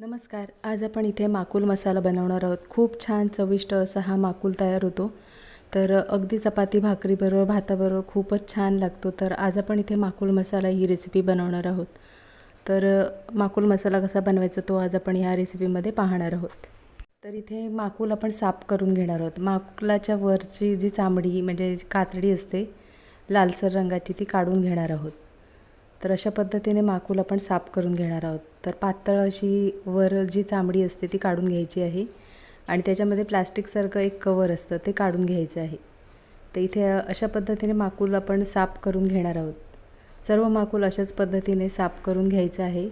नमस्कार. आज आपण इथे माकुल मसाला बनवणार आहोत. खूप छान चविष्ट असा हा माकुल तयार होतो. तर अगदी चपाती भाकरीबरोबर भाताबरोबर खूपच छान लागतो. तर आज आपण इथे माकुल मसाला ही रेसिपी बनवणार आहोत. तर माकुल मसाला कसा बनवायचा तो आज आपण ह्या रेसिपीमध्ये पाहणार आहोत. तर इथे माकुल आपण साफ करून घेणार आहोत. माकुलाच्या वरची जी चामडी म्हणजे जी कातडी असते लालसर रंगाची ती काढून घेणार आहोत. तर अशा पद्धतीने माकुल आपण साफ करून घेणार आहोत. तर पातळ अशी वर जी चामडी असते ती काढून घ्यायची आहे आणि त्याच्यामध्ये प्लास्टिकसारखं एक कवर असतं ते काढून घ्यायचं आहे. तर इथे अशा पद्धतीने माकुल आपण साफ करून घेणार आहोत. सर्व माकुल अशाच पद्धतीने साफ करून घ्यायचं आहे.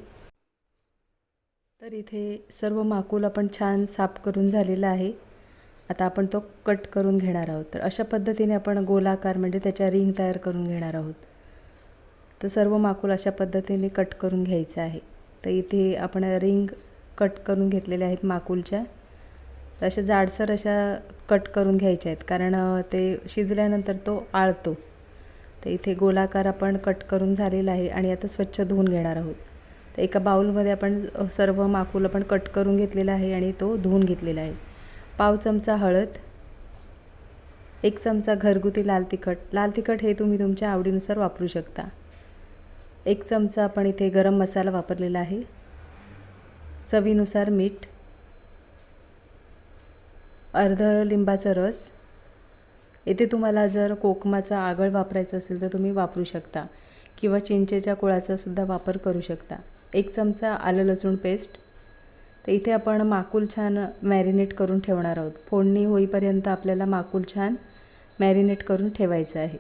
तर इथे सर्व माकुल आपण छान साफ करून झालेला आहे. आता आपण तो कट करून घेणार आहोत. तर अशा पद्धतीने आपण गोलाकार म्हणजे त्याच्या रिंग तयार करून घेणार आहोत. तर सर्व माकुल अशा पद्धतीने कट करून घ्यायचं आहे. तर इथे आपण रिंग कट करून घेतलेल्या आहेत माकुलच्या. अशा जाडसर अशा कट करून घ्यायच्या आहेत कारण ते शिजल्यानंतर तो आळतो. तर इथे गोलाकार आपण कट करून झालेला आहे आणि आता स्वच्छ धुवून घेणार आहोत. तर एका बाऊलमध्ये आपण सर्व माकुल आपण कट करून घेतलेला आहे आणि तो धुवून घेतलेला आहे. पाव चमचा हळद एक चमचा घरगुती लाल तिखट. लाल तिखट हे तुम्ही तुमच्या आवडीनुसार वापरू शकता. एक चमचा आपण इथे गरम मसाला वापरलेला आहे. चवीनुसार मीठ अर्ध लिंबाचा रस. इथे तुम्हाला जर कोकमाचा आगळ वापरायचं असेल तर तुम्ही वापरू शकता किंवा चिंचेच्या कुळाचा सुद्धा वापर करू शकता. एक चमचा आलं लसूण पेस्ट. तर इथे आपण माकूल छान मॅरिनेट करून ठेवणार आहोत. फोडणी होईपर्यंत आपल्याला माकूल छान मॅरिनेट करून ठेवायचं आहे.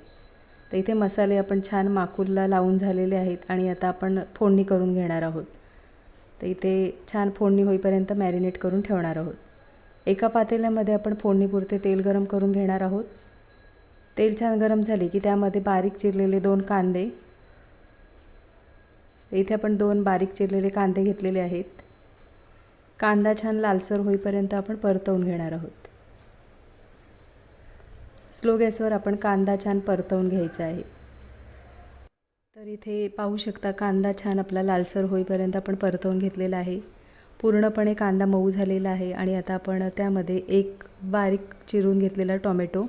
तर इथे मसाले आपण छान माकूलला लावून झालेले आहेत आणि आता आपण फोडणी करून घेणार आहोत. तर इथे छान फोडणी होईपर्यंत मॅरिनेट करून ठेवणार आहोत. एका पातेल्यामध्ये आपण फोडणीपुरते तेल गरम करून घेणार आहोत. तेल छान गरम झाले की त्यामध्ये बारीक चिरलेले दोन कांदे. इथे आपण दोन बारीक चिरलेले कांदे घेतलेले आहेत. कांदा छान लालसर होईपर्यंत आपण परतवून घेणार आहोत. स्लो गॅसवर आपण कांदा छान परतवून घ्यायचा आहे. तर इथे पाहू शकता कांदा छान आपला लालसर होईपर्यंत आपण परतवून घेतलेला आहे. पूर्णपणे कांदा मऊ झालेला आहे आणि आता आपण त्यामध्ये एक बारीक चिरून घेतलेला टॉमॅटो.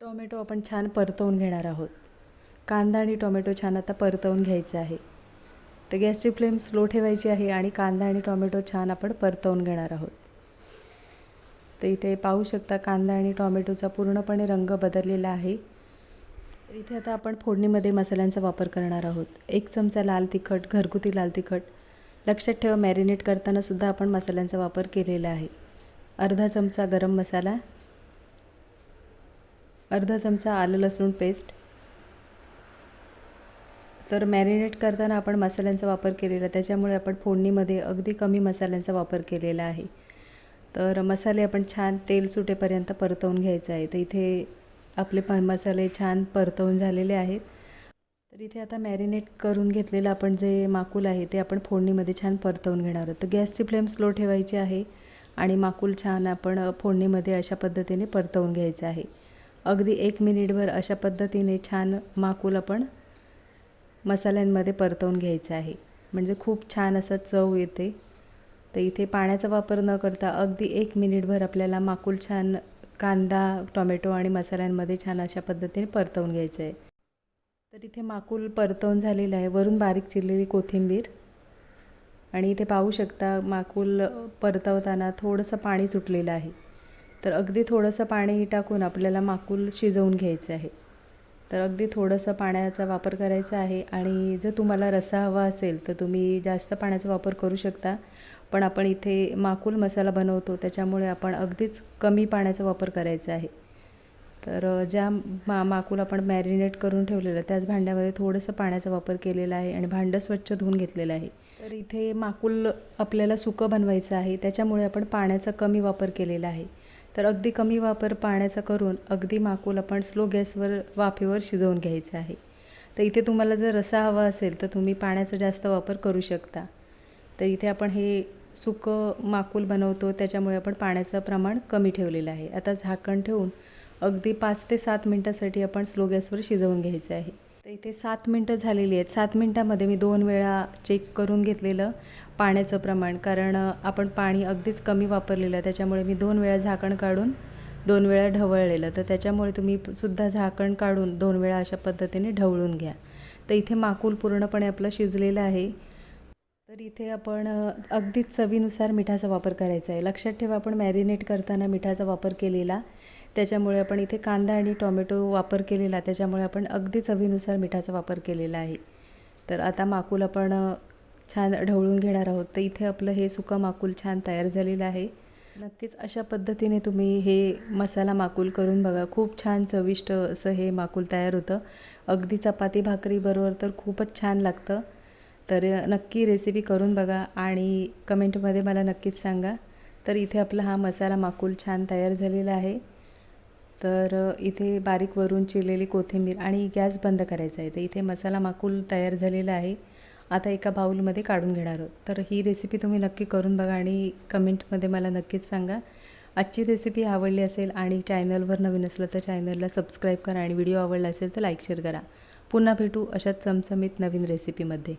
टॉमॅटो आपण छान परतवून घेणार आहोत. कांदा आणि टॉमॅटो छान आता परतवून घ्यायचं आहे. तर गॅसची फ्लेम स्लो ठेवायची आहे आणि कांदा आणि टॉमॅटो छान आपण परतवून घेणार आहोत. तर इथे पाहू शकता कांदा आणि टॉमॅटोचा पूर्णपणे रंग बदललेला आहे. इथे आता आपण फोडणीमध्ये मसाल्यांचा वापर करणार आहोत. एक चमचा लाल तिखट घरगुती लाल तिखट. लक्षात ठेवा मॅरिनेट करतानासुद्धा आपण मसाल्यांचा वापर केलेला आहे. अर्धा चमचा गरम मसाला. अर्धा चमचा आलं लसूण पेस्ट. तर मॅरिनेट करताना आपण मसाल्यांचा वापर केलेला त्याच्यामुळे आपण फोडणीमध्ये अगदी कमी मसाल्यांचा वापर केलेला आहे. तर मसाले आपण छान तेल सुटेपर्यंत परतवून घ्यायचं आहे. तर इथे आपले प मसाले छान परतवून झालेले आहेत. तर इथे आता मॅरिनेट करून घेतलेलं आपण जे माकूल आहे ते आपण फोडणीमध्ये छान परतवून घेणार आहोत. तर गॅसची फ्लेम स्लो ठेवायची आहे आणि माकूल छान आपण फोडणीमध्ये अशा पद्धतीने परतवून घ्यायचं आहे. अगदी एक मिनिटभर अशा पद्धतीने छान माकूल आपण मसाल्यांमध्ये परतवून घ्यायचं आहे. म्हणजे खूप छान असं चव येते. तर इथे पाण्याचा वापर न करता अगदी एक मिनिटभर आपल्याला माकूल छान कांदा टोमॅटो आणि मसाल्यांमध्ये छान अशा पद्धतीने परतवून घ्यायचं आहे. तर इथे माकूल परतवून झालेलं आहे. वरून बारीक चिरलेली कोथिंबीर. आणि इथे पाहू शकता माकूल परतवताना थोडंसं पाणी सुटलेलं आहे. तर अगदी थोडंसं पाणी टाकून आपल्याला माकूल शिजवून घ्यायचं आहे. तर अगदी थोडंसं पाण्याचा वापर करायचा आहे. आणि जर तुम्हाला रस्सा हवा असेल तर तुम्ही जास्त पाण्याचा वापर करू शकता. पण आपण इथे माकूल मसाला बनवतो त्याच्यामुळे आपण अगदीच कमी पाण्याचा वापर करायचा आहे. तर ज्या मा माकूल आपण मॅरिनेट करून ठेवलेलं त्याच भांड्यामध्ये थोडंसं पाण्याचा वापर केलेला आहे आणि भांडं स्वच्छ धुवून घेतलेलं आहे. तर इथे माकूल आपल्याला सुकं बनवायचं आहे त्याच्यामुळे आपण पाण्याचा कमी वापर केलेला आहे. तर अगदी कमी वापर पाण्याचा करून अगदी माकूल आपण स्लो गॅसवर वाफेवर शिजवून घ्यायचं आहे. तर इथे तुम्हाला जर रसा हवा असेल तर तुम्ही पाण्याचा जास्त वापर करू शकता. तर इथे आपण हे सुकं माकूल बनवतो त्याच्यामुळे आपण पाण्याचं प्रमाण कमी ठेवलेलं आहे. आता झाकण ठेवून अगदी पाच ते सात मिनटासाठी आपण स्लो गॅसवर शिजवून घ्यायचं आहे. तर इथे सात मिनटं झालेली आहेत. सात मिनटामध्ये मी दोन वेळा चेक करून घेतलेलं पाण्याचं प्रमाण कारण आपण पाणी अगदीच कमी वापरलेलं आहे. त्याच्यामुळे मी दोन वेळा झाकण काढून दोन वेळा ढवळलेलं. तर त्याच्यामुळे तुम्ही सुद्धा झाकण काढून दोन वेळा अशा पद्धतीने ढवळून घ्या. तर इथे माकूल पूर्णपणे आपलं शिजलेलं आहे. तर इथे आपण अगदीच चवीनुसार मिठाचा वापर करायचा आहे. लक्षात ठेवा आपण मॅरिनेट करताना मिठाचा वापर केलेला त्याच्यामुळे आपण इथे कांदा आणि टोमॅटो वापर केलेला त्याच्यामुळे आपण अगदी चवीनुसार मिठाचा वापर केलेला आहे. तर आता माकूल आपण छान ढवळून घेणार आहोत. तर इथे आपलं हे सुकं माकूल छान तयार झालेलं आहे. नक्कीच अशा पद्धतीने तुम्ही हे मसाला माकूल करून बघा. खूप छान चविष्ट असं हे माकूल तयार होतं. अगदी चपाती भाकरीबरोबर तर खूपच छान लागतं. तर नक्की रेसिपी करून बघा आणि कमेंटमध्ये मला नक्कीच सांगा. तर इथे आपला हा मसाला माकूल छान तयार झालेला आहे. तर इथे बारीक वरून चिरलेली कोथिंबीर आणि गॅस बंद करायचा आहे. तर इथे मसाला माकूल तयार झालेला आहे. आता एका बाऊलमध्ये काढून घेणार आहोत. तर ही रेसिपी तुम्ही नक्की करून बघा आणि कमेंटमध्ये मला नक्कीच सांगा. आजची रेसिपी आवडली असेल आणि चॅनलवर नवीन असलं तर चॅनलला सबस्क्राईब करा आणि व्हिडिओ आवडला असेल तर लाईक शेअर करा. पुन्हा भेटू अशाच चमचमीत नवीन रेसिपीमध्ये